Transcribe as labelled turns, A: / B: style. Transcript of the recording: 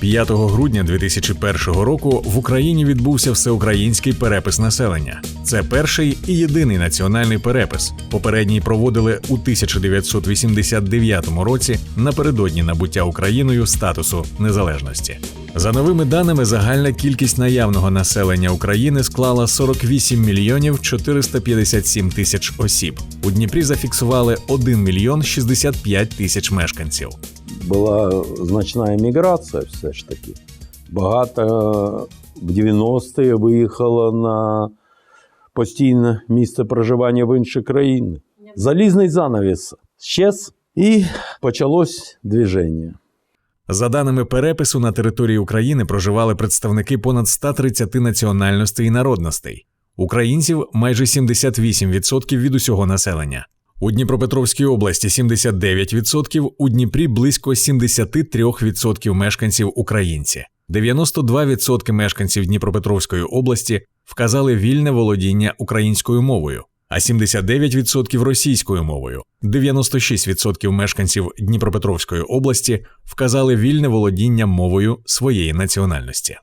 A: 5 грудня 2001 року в Україні відбувся всеукраїнський перепис населення. Це перший і єдиний національний перепис. Попередній проводили у 1989 році напередодні набуття Україною статусу незалежності. За новими даними, загальна кількість наявного населення України склала 48 мільйонів 457 тисяч осіб. У Дніпрі зафіксували 1 мільйон 65 тисяч мешканців.
B: Була значна еміграція все ж таки. Багато в 90-ті виїхало на постійне місце проживання в інші країни. Залізний занавіс щез і почалось движення.
A: За даними перепису, на території України проживали представники понад 130 національностей і народностей. Українців майже 78% від усього населення. У Дніпропетровській області 79%, у Дніпрі близько 73% мешканців українці. 92% мешканців Дніпропетровської області вказали вільне володіння українською мовою, а 79% російською мовою. 96% мешканців Дніпропетровської області вказали вільне володіння мовою своєї національності.